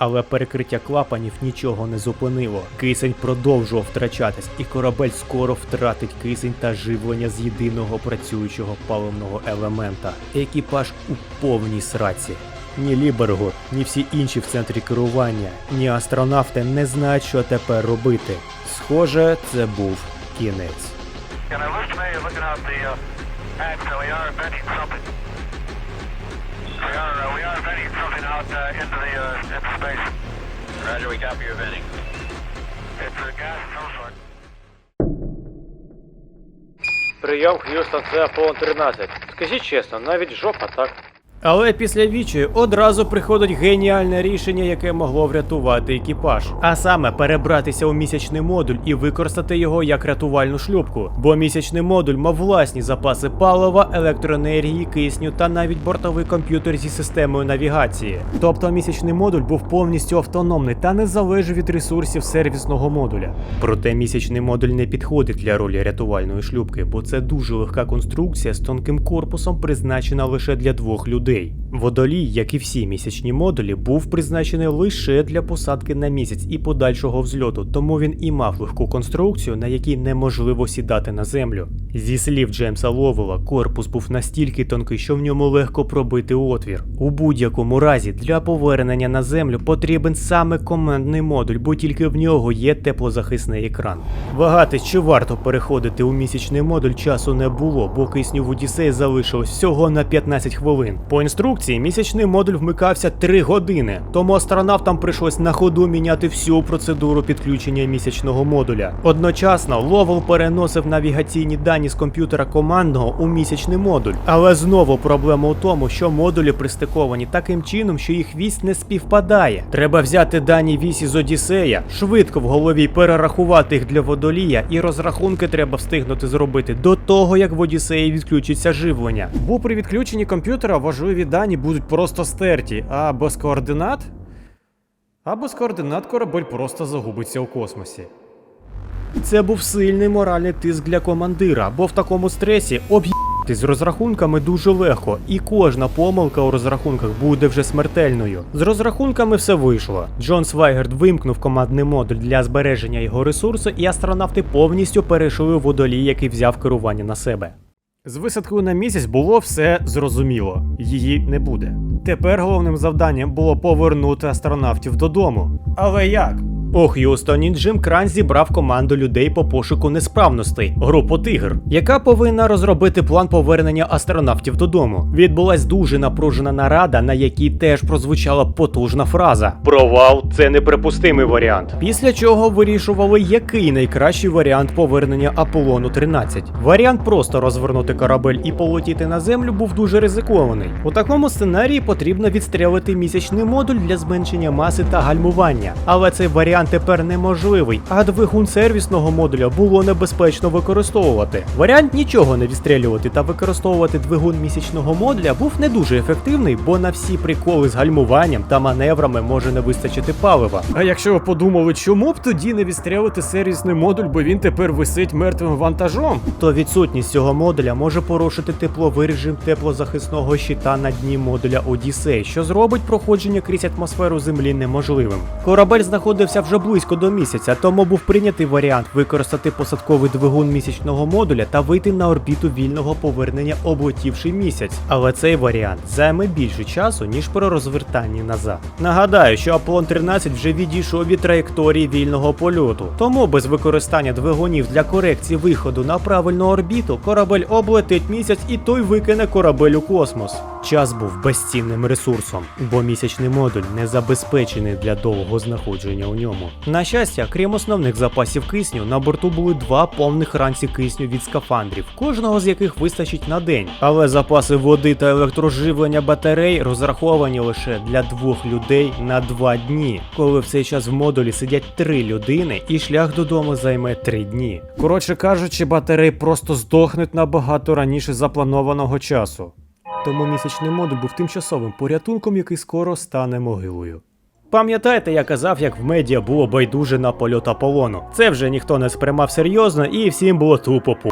але перекриття клапанів нічого не зупинило. Кисень продовжував втрачатись, і корабель скоро втратить кисень та живлення з єдиного працюючого паливного елемента. Екіпаж у повній сраці. Ні Лібергор, ні всі інші в центрі керування, ні астронавти не знають, що тепер робити. Схоже, це був кінець. We are uh, we are venting something out uh, into the uh, into space. Roger, we copy your venting. It's a gas of some sort. Прийом, Х'юстон, це Аполлон 13. Скажіть чесно, навіть жопа, так? Але після відчаю одразу приходить геніальне рішення, яке могло врятувати екіпаж. А саме перебратися у місячний модуль і використати його як рятувальну шлюпку. Бо місячний модуль мав власні запаси палива, електроенергії, кисню та навіть бортовий комп'ютер зі системою навігації. Тобто місячний модуль був повністю автономний та не залежав від ресурсів сервісного модуля. Проте місячний модуль не підходить для ролі рятувальної шлюпки, бо це дуже легка конструкція з тонким корпусом, призначена лише для двох людей. Водолій, як і всі місячні модулі, був призначений лише для посадки на місяць і подальшого взльоту, тому він і мав легку конструкцію, на якій неможливо сідати на землю. Зі слів Джеймса Ловела, корпус був настільки тонкий, що в ньому легко пробити отвір. У будь-якому разі для повернення на землю потрібен саме командний модуль, бо тільки в нього є теплозахисний екран. Вагатись, чи варто переходити у місячний модуль часу не було, бо кисню в Одіссеї залишилось всього на 15 хвилин. Інструкції місячний модуль вмикався 3 години, тому астронавтам прийшлось на ходу міняти всю процедуру підключення місячного модуля. Одночасно Ловел переносив навігаційні дані з комп'ютера командного у місячний модуль. Але знову проблема у тому, що модулі пристиковані таким чином, що їх вісь не співпадає. Треба взяти дані вісі з Одіссея, швидко в голові перерахувати їх для водолія, і розрахунки треба встигнути зробити до того, як в Одіссеї відключиться живлення. Бо при відключенні комп'ютера важливі дані будуть просто стерті, а без координат. А без координат корабель просто загубиться у космосі. Це був сильний моральний тиск для командира, бо в такому стресі об'їти з розрахунками дуже легко, і кожна помилка у розрахунках буде вже смертельною. З розрахунками все вийшло. Джон Свайгерд вимкнув командний модуль для збереження його ресурсу, і астронавти повністю перейшли водолій, який взяв керування на себе. З висадкою на місяць було все зрозуміло, її не буде. Тепер головним завданням було повернути астронавтів додому. Але як? У Х'юстоні Джим Кран зібрав команду людей по пошуку несправностей, групу Тигр, яка повинна розробити план повернення астронавтів додому. Відбулась дуже напружена нарада, на якій теж прозвучала потужна фраза: Провал це неприпустимий варіант. Після чого вирішували, який найкращий варіант повернення Аполлону 13. Варіант просто розвернути корабель і полетіти на землю був дуже ризикований. У такому сценарії потрібно відстрілити місячний модуль для зменшення маси та гальмування. Але цей варіант тепер неможливий, а двигун сервісного модуля було небезпечно використовувати. Варіант нічого не відстрілювати та використовувати двигун місячного модуля був не дуже ефективний, бо на всі приколи з гальмуванням та маневрами може не вистачити палива. А якщо ви подумали, чому б тоді не відстрілити сервісний модуль, бо він тепер висить мертвим вантажом? То відсутність цього модуля може порушити тепловий режим теплозахисного щита на дні модуля Одіссей, що зробить проходження крізь атмосферу Землі неможливим. Корабель знаходився вже близько до місяця, тому був прийнятий варіант використати посадковий двигун місячного модуля та вийти на орбіту вільного повернення, облетівши місяць. Але цей варіант займе більше часу, ніж при розвертанні назад. Нагадаю, що Аполлон 13 вже відійшов від траєкторії вільного польоту, тому без використання двигунів для корекції виходу на правильну орбіту корабель облетить місяць і той викине корабель у космос. Час був безцінним ресурсом, бо місячний модуль не забезпечений для довгого знаходження у ньому. На щастя, крім основних запасів кисню, на борту були два повних ранці кисню від скафандрів, кожного з яких вистачить на день. Але запаси води та електроживлення батарей розраховані лише для двох людей на два дні, коли в цей час в модулі сидять три людини, і шлях додому займе три дні. Коротше кажучи, батареї просто здохнуть набагато раніше запланованого часу. Тому місячний модуль був тимчасовим порятунком, який скоро стане могилою. Пам'ятаєте, я казав, як в медіа було байдуже на польот Аполлону? Це вже ніхто не сприймав серйозно і всім було тупо по.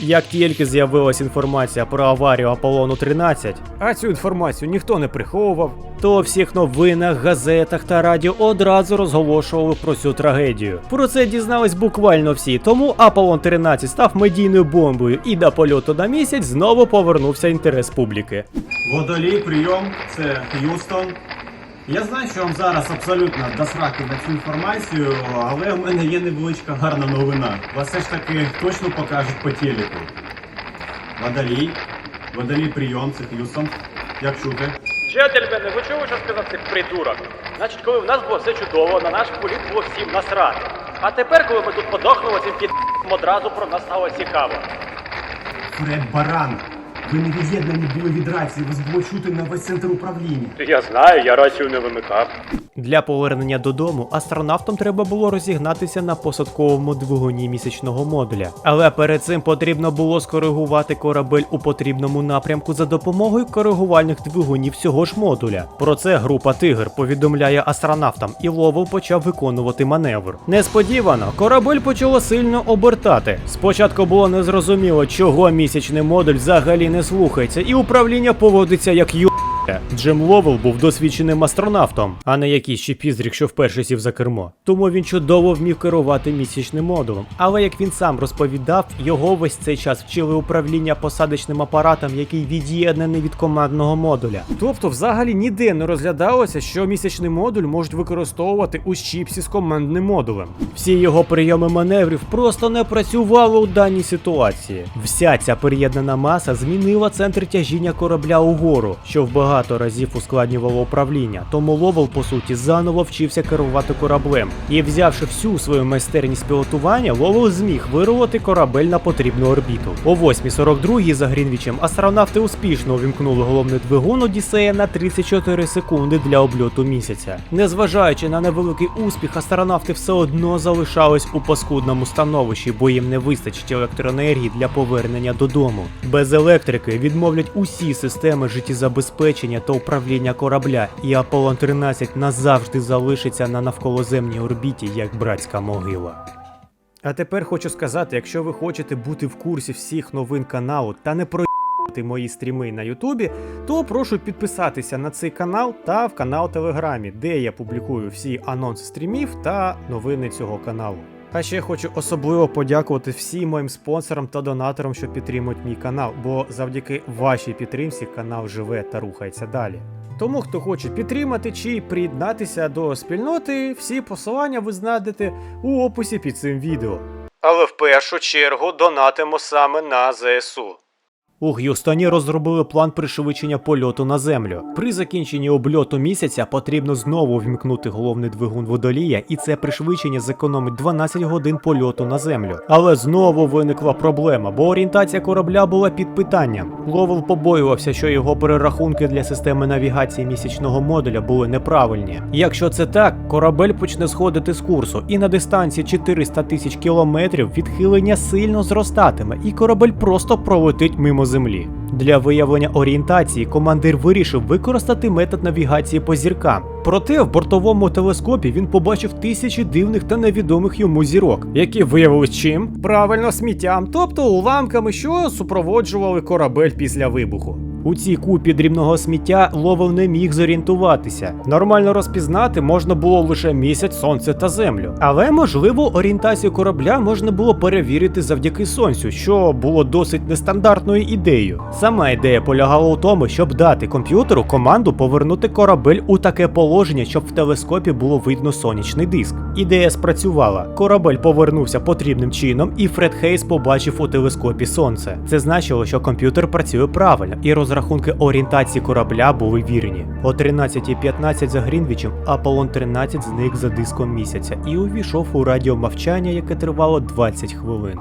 Як тільки з'явилась інформація про аварію Аполлону 13, а цю інформацію ніхто не приховував, то всіх новинах, газетах та радіо одразу розголошували про цю трагедію. Про це дізнались буквально всі, тому Аполлон 13 став медійною бомбою, і до польоту на місяць знову повернувся інтерес публіки. Водолій, прийом, це Х'юстон. Я знаю, що вам зараз абсолютно досраки на цю інформацію, але в мене є невеличка гарна новина. Вас все ж таки точно покажуть по телеку. Водолій. Водолій, прийом, це Х'юстон. Як чути? Джентльмени, ви чули, що сказав цей придурок? Значить, коли в нас було все чудово, на наш політ було всім насрати. А тепер, коли ми тут подохнули, цим під одразу про нас стало цікаво. Фред Баран. Ви не від'єднані були від рації, вас було чути на весь центр управління. Я знаю, я рацію не вимикав. Для повернення додому астронавтам треба було розігнатися на посадковому двигуні місячного модуля. Але перед цим потрібно було скоригувати корабель у потрібному напрямку за допомогою коригувальних двигунів цього ж модуля. Про це група Тигр повідомляє астронавтам, і Ловел почав виконувати маневр. Несподівано, корабель почало сильно обертати. Спочатку було незрозуміло, чого місячний модуль взагалі не слухається, і управління поводиться як ю. Джем Ловел був досвідченим астронавтом, а не якийсь ще пізрік, що вперше сів за кермо. Тому він чудово вмів керувати місячним модулем. Але як він сам розповідав, його весь цей час вчили управління посадочним апаратом, який від'єднаний від командного модуля. Тобто, взагалі ніде не розглядалося, що місячний модуль можуть використовувати у щіпсі з командним модулем. Всі його прийоми маневрів просто не працювали у даній ситуації. Вся ця приєднана маса змінила центр тяжіння корабля угору, що в багато разів ускладнювало управління. Тому Ловел, по суті, заново вчився керувати кораблем. І взявши всю свою майстерність пілотування, Ловел зміг вирвати корабель на потрібну орбіту. О 8.42 за Грінвічем астронавти успішно увімкнули головний двигун Одіссея на 34 секунди для обльоту місяця. Незважаючи на невеликий успіх, астронавти все одно залишались у паскудному становищі, бо їм не вистачить електроенергії для повернення додому. Без електрики відмовлять усі системи життєзабезпечення та управління корабля, і Аполлон 13 назавжди залишиться на навколоземній орбіті як братська могила. А тепер хочу сказати, якщо ви хочете бути в курсі всіх новин каналу та не про мої стріми на Ютубі, то прошу підписатися на цей канал та в канал Телеграмі, де я публікую всі анонси стрімів та новини цього каналу. А ще хочу особливо подякувати всім моїм спонсорам та донаторам, що підтримують мій канал, бо завдяки вашій підтримці канал живе та рухається далі. Тому, хто хоче підтримати чи приєднатися до спільноти, всі посилання ви знайдете у описі під цим відео. Але в першу чергу донатимо саме на ЗСУ. У Г'юстоні розробили план пришвидшення польоту на землю. При закінченні обльоту місяця потрібно знову вмкнути головний двигун водолія, і це пришвидшення зекономить 12 годин польоту на землю. Але знову виникла проблема, бо орієнтація корабля була під питанням. Ловел побоювався, що його перерахунки для системи навігації місячного модуля були неправильні. Якщо це так, корабель почне сходити з курсу, і на дистанції 400 тисяч кілометрів відхилення сильно зростатиме, і корабель просто пролетить мимо землі. Для виявлення орієнтації командир вирішив використати метод навігації по зіркам. Проте в бортовому телескопі він побачив тисячі дивних та невідомих йому зірок, які виявились чим? Правильно, сміттям, тобто уламками, що супроводжували корабель після вибуху. У цій купі дрібного сміття Ловел не міг зорієнтуватися. Нормально розпізнати можна було лише місяць, сонце та землю. Але можливо орієнтацію корабля можна було перевірити завдяки сонцю, що було досить нестандартною ідеєю. Сама ідея полягала у тому, щоб дати комп'ютеру команду повернути корабель у таке положення, щоб в телескопі було видно сонячний диск. Ідея спрацювала. Корабель повернувся потрібним чином, і Фред Хейс побачив у телескопі сонце. Це значило, що комп'ютер працює правильно, і розрахунки орієнтації корабля були вірні. О 13.15 за Грінвічем Аполлон 13 зник за диском місяця і увійшов у радіомовчання, яке тривало 20 хвилин.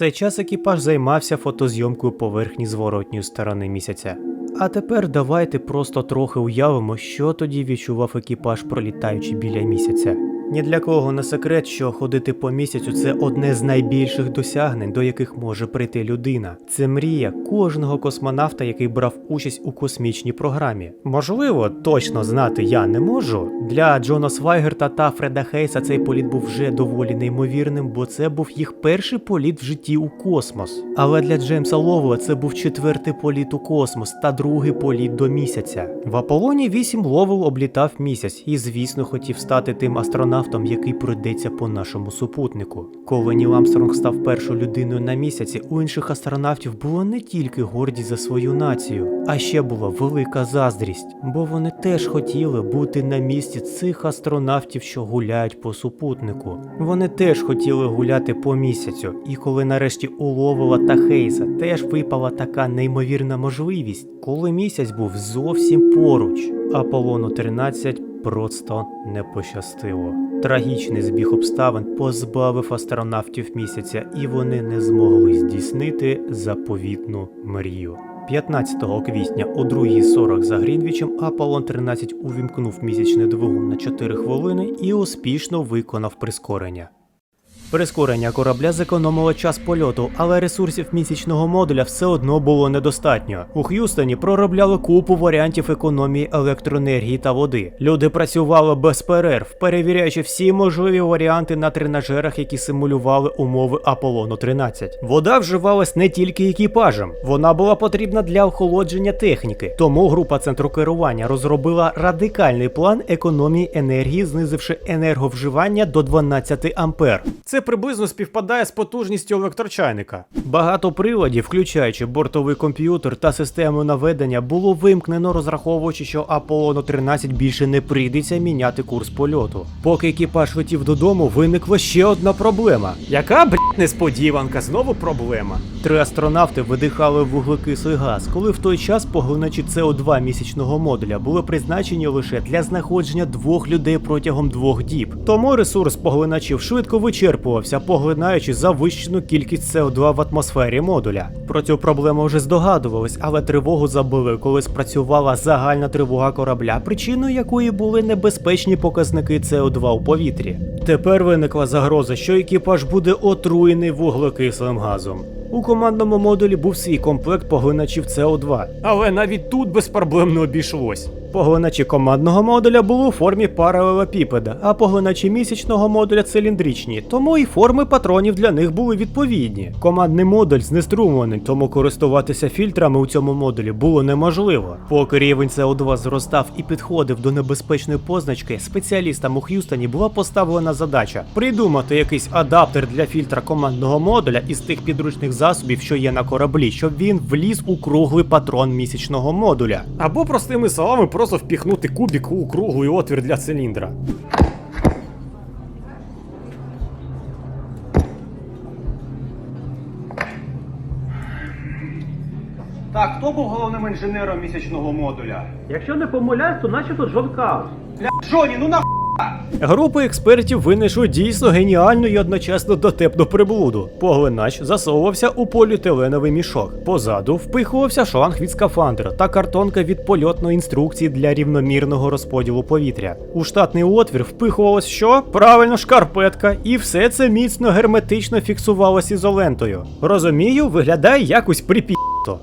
Цей час екіпаж займався фотозйомкою поверхні зворотньої сторони місяця. А тепер давайте просто трохи уявимо, що тоді відчував екіпаж, пролітаючи біля місяця. Ні для кого не секрет, що ходити по місяцю це одне з найбільших досягнень, до яких може прийти людина. Це мрія кожного космонавта, який брав участь у космічній програмі. Можливо, точно знати я не можу. Для Джона Свайгерта та Фреда Хейса цей політ був вже доволі неймовірним, бо це був їх перший політ в житті у космос. Але для Джеймса Ловела це був четвертий політ у космос та другий політ до місяця. В Аполлоні 8 Ловел облітав місяць і, звісно, хотів стати тим астронавтом, який пройдеться по нашому супутнику. Коли Ніл Амстронг став першою людиною на місяці, у інших астронавтів було не тільки гордість за свою націю, а ще була велика заздрість, бо вони теж хотіли бути на місці цих астронавтів, що гуляють по супутнику. Вони теж хотіли гуляти по місяцю, і коли нарешті у Ловела та Хейса теж випала така неймовірна можливість, коли місяць був зовсім поруч, Аполлону 13 просто не пощастило. Трагічний збіг обставин позбавив астронавтів місяця, і вони не змогли здійснити заповітну мрію. 15 квітня о 2.40 за Грінвічем Аполлон 13 увімкнув місячний двигун на 4 хвилини і успішно виконав прискорення. Прискорення корабля зекономило час польоту, але ресурсів місячного модуля все одно було недостатньо. У Х'юстоні проробляли купу варіантів економії електроенергії та води. Люди працювали без перерв, перевіряючи всі можливі варіанти на тренажерах, які симулювали умови Аполлону 13. Вода вживалась не тільки екіпажем, вона була потрібна для охолодження техніки. Тому група центру керування розробила радикальний план економії енергії, знизивши енерговживання до 12 ампер. Це приблизно співпадає з потужністю електрочайника. Багато приладів, включаючи бортовий комп'ютер та систему наведення, було вимкнено, розраховуючи, що Аполлону 13 більше не прийдеться міняти курс польоту. Поки екіпаж летів додому, виникла ще одна проблема. Яка блядь, несподіванка? Знову проблема. Три астронавти видихали вуглекислий газ, коли в той час поглиначі СО2 місячного модуля були призначені лише для знаходження двох людей протягом двох діб. Тому ресурс поглиначів швидко вичерпувався, поглинаючи завищену кількість СО2 в атмосфері модуля. Про цю проблему вже здогадувались, але тривогу забили, коли спрацювала загальна тривога корабля, причиною якої були небезпечні показники СО2 у повітрі. Тепер виникла загроза, що екіпаж буде отруєний вуглекислим газом. У командному модулі був свій комплект поглиначів СО2, але навіть тут без проблем не обійшлось. Поглиначі командного модуля були у формі паралелепіпеда, а поглиначі місячного модуля циліндричні, тому і форми патронів для них були відповідні. Командний модуль знеструмлений, тому користуватися фільтрами у цьому модулі було неможливо. Поки рівень СО2 зростав і підходив до небезпечної позначки, спеціалістам у Х'юстоні була поставлена задача придумати якийсь адаптер для фільтра командного модуля із тих підручних засобів, що є на кораблі, щоб він вліз у круглий патрон місячного модуля. Або простими словами, просто впіхнути кубік у круглий отвір для циліндра. Так, хто був головним інженером місячного модуля? Якщо не помиляюсь, то наче тут Джон Каус. Бля, Джоні, ну на Група експертів винайшли дійсно геніальну і одночасно дотепну приблуду. Поглинач засовувався у поліетиленовий мішок. Позаду впихувався шланг від скафандра та картонка від польотної інструкції для рівномірного розподілу повітря. У штатний отвір впихувалось що? Правильно, шкарпетка, і все це міцно герметично фіксувалось ізолентою. Розумію, виглядає якось припі.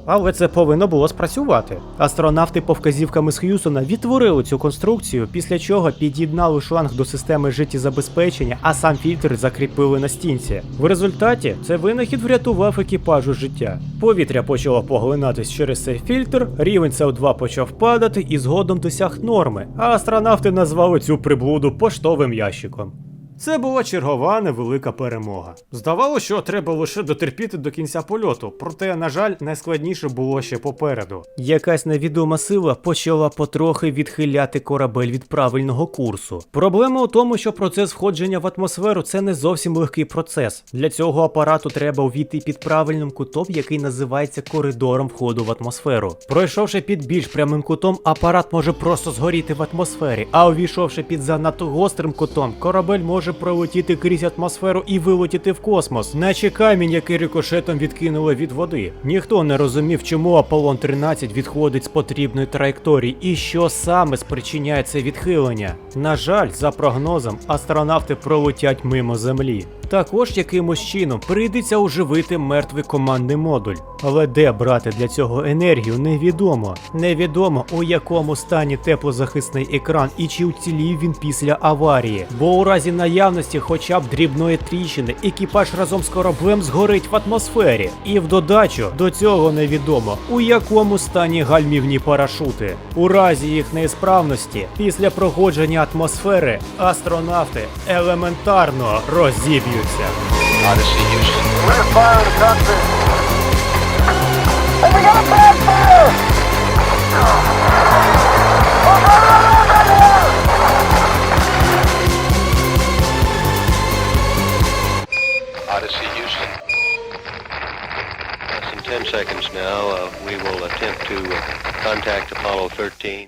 Але це повинно було спрацювати. Астронавти по вказівками з Х'юсона відтворили цю конструкцію, після чого під'єднали шланг до системи життєзабезпечення, а сам фільтр закріпили на стінці. В результаті цей винахід врятував екіпажу життя. Повітря почало поглинатись через цей фільтр, рівень СО2 почав падати і згодом досяг норми, а астронавти назвали цю приблуду поштовим ящиком. Це була чергова невелика перемога. Здавалося, що треба лише дотерпіти до кінця польоту, проте, на жаль, найскладніше було ще попереду. Якась невідома сила почала потрохи відхиляти корабель від правильного курсу. Проблема у тому, що процес входження в атмосферу це не зовсім легкий процес. Для цього апарату треба увійти під правильним кутом, який називається коридором входу в атмосферу. Пройшовши під більш прямим кутом, апарат може просто згоріти в атмосфері, а увійшовши під занадто гострим кутом, корабель може може пролетіти крізь атмосферу і вилетіти в космос, наче камінь, який рикошетом відкинули від води. Ніхто не розумів, чому Аполлон 13 відходить з потрібної траєкторії і що саме спричиняє це відхилення. На жаль, за прогнозом, астронавти пролетять мимо Землі. Також якимось чином прийдеться оживити мертвий командний модуль. Але де брати для цього енергію, невідомо. Невідомо у якому стані теплозахисний екран і чи уцілів він після аварії. Бо у разі наявності хоча б дрібної тріщини, екіпаж разом з кораблем згорить в атмосфері. І в додачу до цього невідомо, у якому стані гальмівні парашути. У разі їх неісправності, після проходження атмосфери, астронавти елементарно to accept. Odyssey, Houston. We're fire in the cockpit. And we got a backfire! Odyssey, Houston. Less than 10 seconds now, uh, we will attempt to uh, contact Apollo 13.